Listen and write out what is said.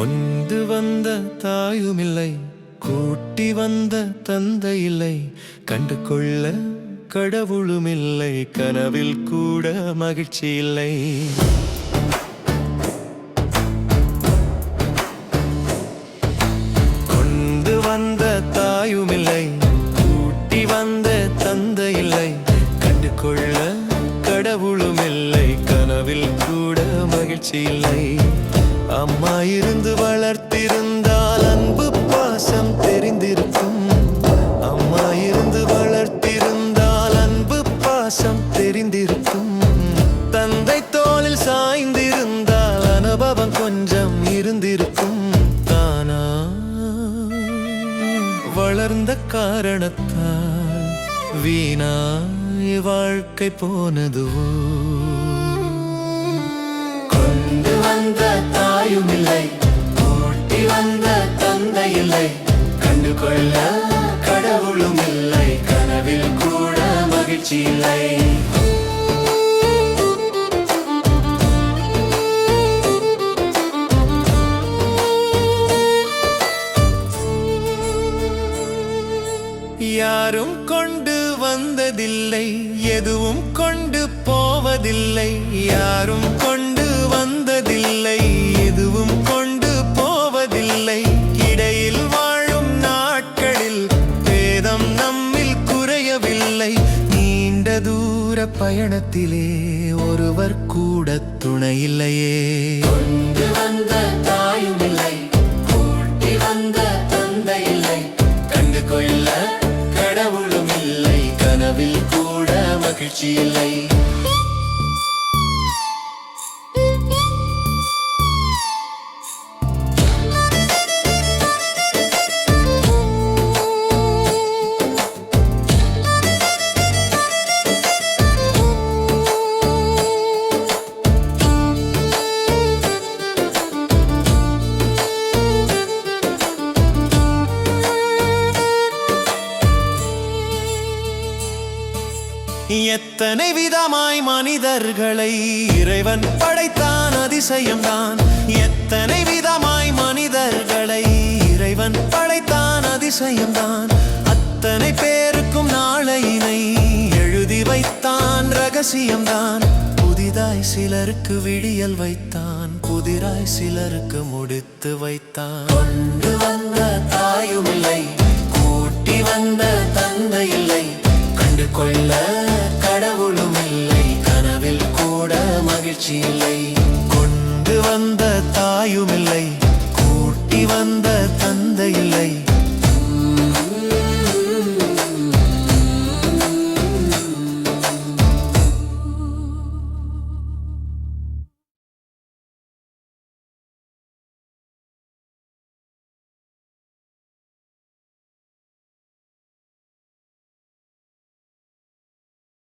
கொண்டு வந்த தாயுமில்லை கூட்டி வந்த தந்தை இல்லை கண்டு கொள்ள கடவுளுமில்லை கனவில் கூட மகிழ்ச்சி இல்லை. கொண்டு வந்த தாயுமில்லை கூட்டி வந்த தந்தை இல்லை கண்டு கொள்ள கடவுளும் இல்லை கனவில் கூட மகிழ்ச்சி இல்லை. அம்மா இருந்து வளர்த்திருந்தால் அன்பு பாசம் தெரிந்திருக்கும். அம்மா இருந்து வளர்த்திருந்தால் அன்பு பாசம் தெரிந்திருக்கும். தந்தை தோளில் சாய்ந்திருந்தால் அனுபவம் கொஞ்சம் இருந்திருக்கும். தானா? வளர்ந்த காரணத்தால் வீணாய் வாழ்க்கை போனதுவோ? கொண்டு வந்த தான் தாயும் இல்லை கூட்டி வந்த தந்தை இல்லை கண்டு கொள்ள கடவுளும் இல்லை கனவில் கூட மகிழ்ச்சி இல்லை யாரும் கொண்டு வந்ததில்லை. எதுவும் கொண்டு போவதில்லை. யாரும் கொண்டு வந்ததில்லை. தூர பயணத்திலே ஒருவர் கூட துணையில்லையே கொண்டு வந்த தாயும் இல்லை கூட்டி வந்த தந்தை இல்லை. கண்டு கொள்ள கடவுளும் இல்லை கனவில் கூட மகிழ்ச்சி இல்லை. எத்தனை விதமாய் மனிதர்களை இறைவன் படைத்தான் அதிசயம்தான். எத்தனை விதமாய் மனிதர்களை இறைவன் படைத்தான் அதிசயம்தான். அத்தனை பேருக்கும் நாளையினை எழுதி வைத்தான் ரகசியம்தான். புதிதாய் சிலருக்கு விடியல் வைத்தான். புதிராய் சிலருக்கு முடித்து வைத்தான். கொண்டு வந்த தாயும் இல்லை கூட்டி வந்த தந்தை இல்லை கண்டு கொள்ள மகிழ்ச்சியில்லை கொண்டு வந்த தாயுமில்லை. கூட்டி வந்த தந்தையில்லை.